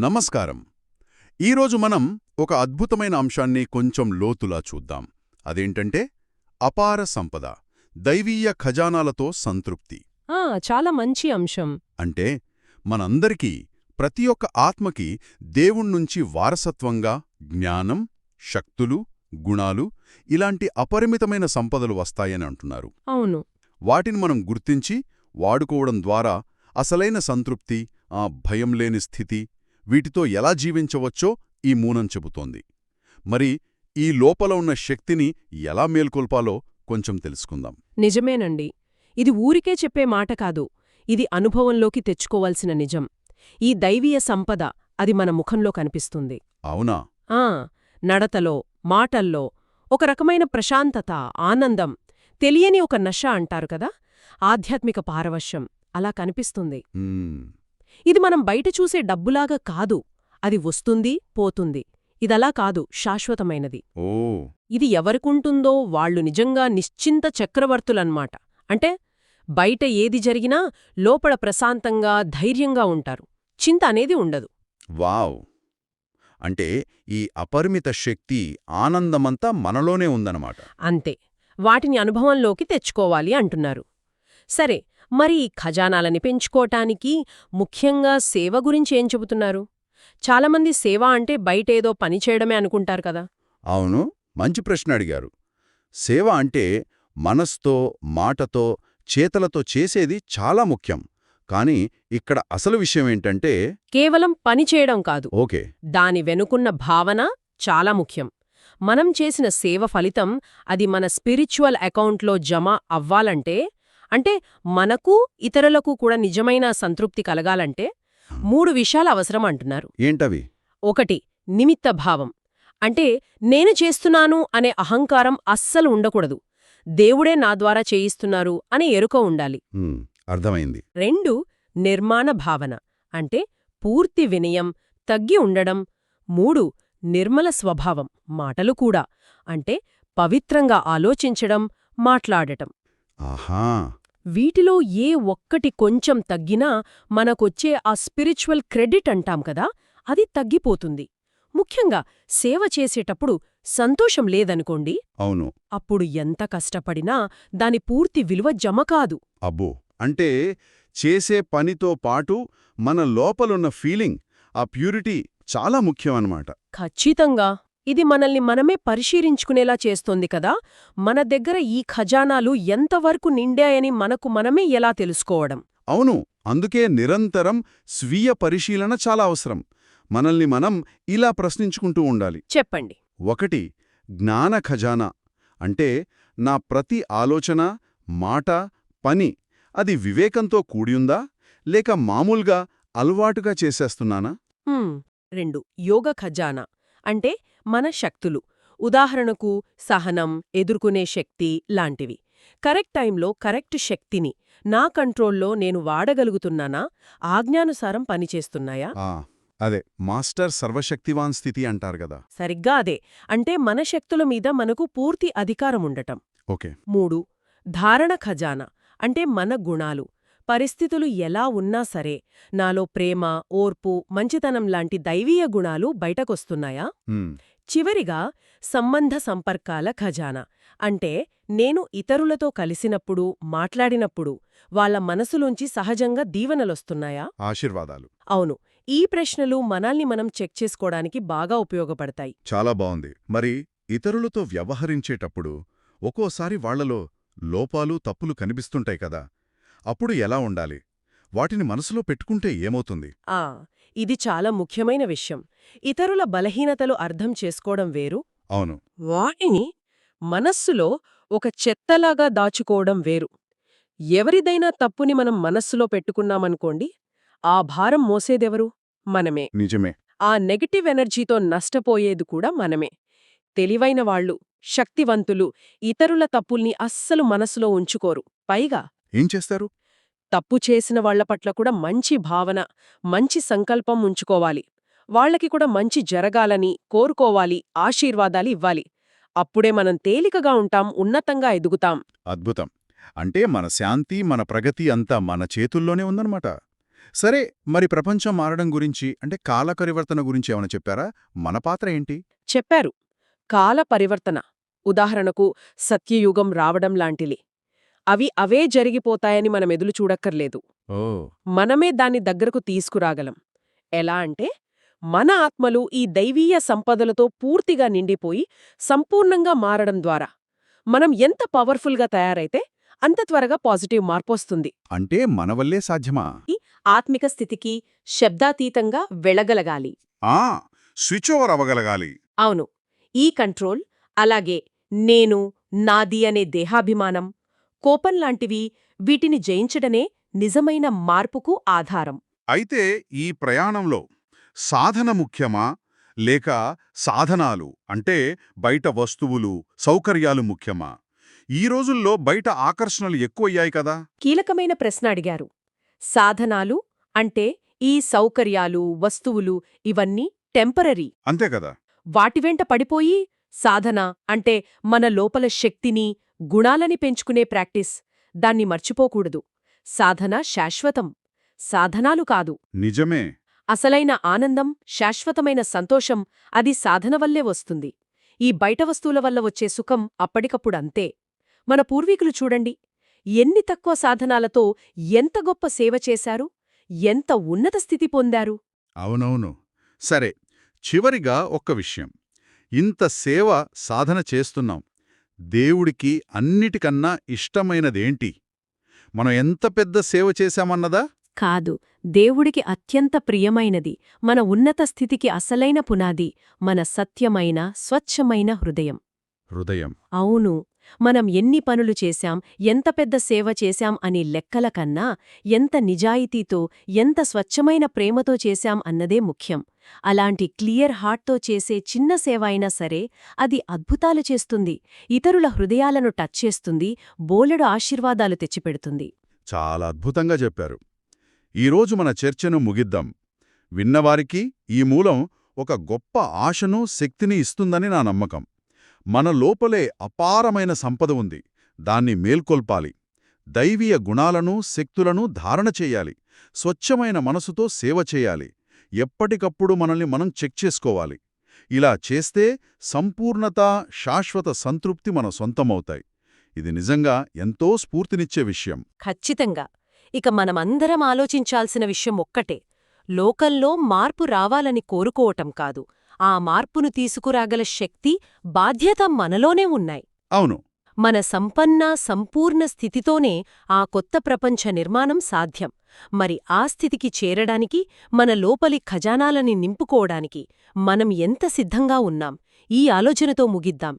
నమస్కారం. ఈరోజు మనం ఒక అద్భుతమైన అంశాన్ని కొంచెం లోతులా చూద్దాం. అదేంటంటే అపార సంపద దైవీయ ఖజానాలతో సంతృప్తి. ఆ! చాలా మంచి అంశం. అంటే మనందరికీ ప్రతి ఒక్క ఆత్మకి దేవుణ్ణుంచి వారసత్వంగా జ్ఞానం శక్తులు గుణాలు ఇలాంటి అపరిమితమైన సంపదలు వస్తాయని అంటున్నారు. అవును. వాటిని మనం గుర్తించి వాడుకోవడం ద్వారా అసలైన సంతృప్తి ఆ భయం లేని స్థితి వీటితో ఎలా జీవించవచ్చో ఈ మూనం చెబుతోంది. మరి ఈ లోపల ఉన్న శక్తిని ఎలా మేల్కొల్పాలో కొంచెం తెలుసుకుందాం. నిజమేనండి. ఇది ఊరికే చెప్పే మాట కాదు. ఇది అనుభవంలోకి తెచ్చుకోవాల్సిన నిజం. ఈ దైవీయ సంపద అది మన ముఖంలో కనిపిస్తుంది. అవునా? ఆ! నడతలో మాటల్లో ఒక రకమైన ప్రశాంతత ఆనందం తెలియని ఒక నష అంటారు కదా? ఆధ్యాత్మిక పారవశ్యం అలా కనిపిస్తుంది. ఇది మనం బయట చూసే డబ్బులాగా కాదు. అది వస్తుంది పోతుంది. ఇదలా కాదు శాశ్వతమైనది. ఓ. ఇది ఎవరికుంటుందో వాళ్ళు నిజంగా నిశ్చింత చక్రవర్తులన్మాట. అంటే బయట ఏది జరిగినా లోపల ప్రశాంతంగా ధైర్యంగా ఉంటారు. చింత అనేది ఉండదు. వావ్. అంటే ఈ అపరిమిత శక్తి ఆనందమంతా మనలోనే ఉందన్నమాట. అంతే. వాటిని అనుభవంలోకి తెచ్చుకోవాలి అంటున్నారు. సరే మరి ఈ ఖజానాలని పెంచుకోటానికి ముఖ్యంగా సేవ గురించి ఏం చెబుతున్నారు? చాలామంది సేవ అంటే బయటేదో పని చేయడమే అనుకుంటారు కదా. అవును మంచి ప్రశ్న అడిగారు. సేవ అంటే మనస్తో మాటతో చేతలతో చేసేది చాలా ముఖ్యం. కానీ ఇక్కడ అసలు విషయం ఏంటంటే కేవలం పని చేయడం కాదు. ఓకే. దాని వెనుకున్న భావన చాలా ముఖ్యం. మనం చేసిన సేవ ఫలితం అది మన స్పిరిచువల్ అకౌంట్లో జమ అవ్వాలంటే అంటే మనకు ఇతరులకు కూడా నిజమైన సంతృప్తి కలగాలంటే మూడు విషయాలు అవసరం అంటున్నారు. ఏంటవి? ఒకటి నిమిత్త భావం. అంటే నేను చేస్తున్నాను అనే అహంకారం అస్సలు ఉండకూడదు. దేవుడే నా ద్వారా చేయిస్తున్నారు అనే ఎరుక ఉండాలి. అర్థమైంది. రెండు నిర్మాణ భావన. అంటే పూర్తి వినయం తగ్గి ఉండడం. మూడు నిర్మల స్వభావం. మాటలు కూడా. అంటే పవిత్రంగా ఆలోచించడం మాట్లాడటం. ఆహా! వీటిలో ఏ ఒక్కటి కొంచెం తగ్గినా మనకొచ్చే ఆ స్పిరిచువల్ క్రెడిట్ అంటాం కదా అది తగ్గిపోతుంది. ముఖ్యంగా సేవ చేసేటప్పుడు సంతోషం లేదనుకోండి. అవును. అప్పుడు ఎంత కష్టపడినా దాని పూర్తి విలువ జమ కాదు. అబ్బో! అంటే చేసే పనితో పాటు మన లోపలున్న ఫీలింగ్ ఆ ప్యూరిటీ చాలా ముఖ్యం అన్నమాట ఖచ్చితంగా. ఇది మనల్ని మనమే పరిశీలించుకునేలా చేస్తోంది కదా? మన దగ్గర ఈ ఖజానాలు ఎంతవరకు నిండాయని మనకు మనమే ఎలా తెలుసుకోవడం? అవును అందుకే నిరంతరం స్వీయ పరిశీలన చాలా అవసరం. మనల్ని మనం ఇలా ప్రశ్నించుకుంటూ ఉండాలి. చెప్పండి. ఒకటి జ్ఞాన ఖజానా. అంటే నా ప్రతి ఆలోచన మాట పని అది వివేకంతో కూడియుందా? లేక మామూలుగా అలవాటుగా చేసేస్తున్నానా? రెండు యోగ ఖజానా. అంటే మన శక్తులు. ఉదాహరణకు సహనం ఎదుర్కొనే శక్తి లాంటివి. కరెక్ట్ టైంలో కరెక్ట్ శక్తిని నా కంట్రోల్లో నేను వాడగలుగుతున్నానా? ఆజ్ఞానుసారం పనిచేస్తున్నాయా? అదే. మాస్టర్ సర్వశక్తివాన్ స్థితి అంటారు కదా. సరిగ్గా అదే. అంటే మన శక్తుల మీద మనకు పూర్తి అధికారం ఉండటం. ఓకే. మూడు ధారణ ఖజానా. అంటే మన గుణాలు. పరిస్థితులు ఎలా ఉన్నా సరే నాలో ప్రేమ ఓర్పు మంచితనం లాంటి దైవీయ గుణాలు బయటకొస్తున్నాయా? చివరిగా సంబంధ సంపర్కాల ఖజానా. అంటే నేను ఇతరులతో కలిసినప్పుడు మాట్లాడినప్పుడు వాళ్ళ మనసులోంచి సహజంగా దీవెనలొస్తున్నాయా? ఆశీర్వాదాలు. అవును. ఈ ప్రశ్నలు మనల్ని మనం చెక్ చేసుకోవడానికి బాగా ఉపయోగపడతాయి. చాలా బావుంది. మరి ఇతరులతో వ్యవహరించేటప్పుడు ఒక్కోసారి వాళ్ళలో లోపాలు తప్పులు కనిపిస్తుంటాయి కదా. అప్పుడు ఎలా ఉండాలి? వాటిని మనసులో పెట్టుకుంటే ఏమవుతుంది? ఆ ఇది చాలా ముఖ్యమైన విషయం. ఇతరుల బలహీనతలు అర్థం చేసుకోవడం వేరు. అవును. వాటిని మనస్సులో ఒక చెత్తలాగా దాచుకోవడం వేరు. ఎవరిదైనా తప్పుని మనం మనస్సులో పెట్టుకున్నామనుకోండి ఆ భారం మోసేదెవరు? మనమే. నిజమే. ఆ నెగటివ్ ఎనర్జీతో నష్టపోయేది కూడా మనమే. తెలివైన వాళ్ళు శక్తివంతులు ఇతరుల తప్పుల్ని అస్సలు మనసులో ఉంచుకోరు. పైగా ఏం చేస్తారు? తప్పు చేసిన వాళ్ళ పట్ల కూడా మంచి భావన మంచి సంకల్పం ఉంచుకోవాలి. వాళ్ళకి కూడా మంచి జరగాలని కోరుకోవాలి ఆశీర్వాదాలు ఇవ్వాలి. అప్పుడే మనం తేలికగా ఉంటాం ఉన్నతంగా ఎదుగుతాం. అద్భుతం. అంటే మన శాంతి మన ప్రగతి అంతా మన చేతుల్లోనే ఉందన్నమాట. సరే మరి ప్రపంచం మారడం గురించి అంటే కాల పరివర్తన గురించి ఏమైనా చెప్పారా? మన పాత్ర ఏంటి? చెప్పారు. కాల పరివర్తన. ఉదాహరణకు సత్యయుగం రావడం లాంటిలి అవి అవే జరిగిపోతాయని మనం ఎదులు చూడక్కర్లేదు. మనమే దాన్ని దగ్గరకు తీసుకురాగలం. ఎలా అంటే మన ఆత్మలు ఈ దైవీయ సంపదలతో పూర్తిగా నిండిపోయి సంపూర్ణంగా మారడం ద్వారా. మనం ఎంత పవర్ఫుల్గా తయారైతే అంత త్వరగా పాజిటివ్ మార్పొస్తుంది. అంటే మన వల్లే సాధ్యమా? ఆత్మిక స్థితికి శబ్దాతీతంగా వెళగలగాలి ఆ! స్విచ్ ఓవర్ అవ్వగలగాలి. అవును. ఈ కంట్రోల్ అలాగే నేను నాది అనే దేహాభిమానం కోపం లాంటివి వీటిని జయించడమే నిజమైన మార్పుకు ఆధారం. అయితే ఈ ప్రయాణంలో సాధన ముఖ్యమా? లేక సాధనాలు అంటే బయట వస్తువులు సౌకర్యాలు ముఖ్యమా? ఈ రోజుల్లో బయట ఆకర్షణలు ఎక్కువయ్యాయి కదా? కీలకమైన ప్రశ్న అడిగారు. సాధనాలు అంటే ఈ సౌకర్యాలు వస్తువులు ఇవన్నీ టెంపరరీ. అంతే కదా? వాటి వెంట పడిపోయి సాధన అంటే మన లోపల శక్తిని గుణాలని పెంచుకునే ప్రాక్టీస్. దాన్ని మర్చిపోకూడదు. సాధన శాశ్వతం. సాధనాలు కాదు. నిజమే. అసలైన ఆనందం శాశ్వతమైన సంతోషం అది సాధన వల్లే వస్తుంది. ఈ బయట వస్తువుల వల్ల వచ్చే సుఖం అప్పటికప్పుడంతే మన పూర్వీకులు చూడండి. ఎన్ని తక్కువ సాధనాలతో ఎంత గొప్ప సేవ చేశారు? ఎంత ఉన్నత స్థితి పొందారు? అవునవును. సరే చివరిగా ఒక్క విషయం. ఇంత సేవ సాధన చేస్తున్నాం. దేవుడికి అన్నిటికన్నా ఇష్టమైనదేంటి? మనం ఎంత పెద్ద సేవ చేశామన్నదా? కాదు దేవుడికి అత్యంత ప్రియమైనది మన ఉన్నత స్థితికి అసలైన పునాది మన సత్యమైన స్వచ్ఛమైన హృదయం. హృదయం. అవును. మనం ఎన్ని పనులు చేశాం ఎంత పెద్ద సేవ చేశాం అని లెక్కల కన్నా ఎంత నిజాయితీతో ఎంత స్వచ్ఛమైన ప్రేమతో చేశాం అన్నదే ముఖ్యం. అలాంటి క్లియర్ హార్ట్తో చేసే చిన్న సేవ అయినా సరే అది అద్భుతాలు చేస్తుంది. ఇతరుల హృదయాలను టచ్ చేస్తుంది బోలెడు ఆశీర్వాదాలు తెచ్చిపెడుతుంది. చాలా అద్భుతంగా చెప్పారు. ఈరోజు మన చర్చను ముగిద్దాం. విన్నవారికి ఈ మూలం ఒక గొప్ప ఆశను శక్తిని ఇస్తుందని నా నమ్మకం. మన లోపలే అపారమైన సంపద ఉంది. దాన్ని మేల్కొల్పాలి. దైవీయ గుణాలను శక్తులను ధారణ చేయాలి. స్వచ్ఛమైన మనసుతో సేవ చేయాలి. ఎప్పటికప్పుడు మనల్ని మనం చెక్ చేసుకోవాలి. ఇలా చేస్తే సంపూర్ణత శాశ్వత సంతృప్తి మన సొంతమవుతాయి. ఇది నిజంగా ఎంతో స్ఫూర్తినిచ్చే విషయం. ఖచ్చితంగా. ఇక మనమందరం ఆలోచించాల్సిన విషయం ఒక్కటే. లోకంలో మార్పు రావాలని కోరుకోవటం కాదు. ఆ మార్పును తీసుకురాగల శక్తి బాధ్యత మనలోనే ఉన్నాయి. అవును. మన సంపన్న సంపూర్ణ స్థితితోనే ఆ కొత్త ప్రపంచ నిర్మాణం సాధ్యం. మరి ఆ స్థితికి చేరడానికి మన లోపలి ఖజానాలని నింపుకోవడానికి మనం ఎంత సిద్ధంగా ఉన్నాం? ఈ ఆలోచనతో ముగిద్దాం.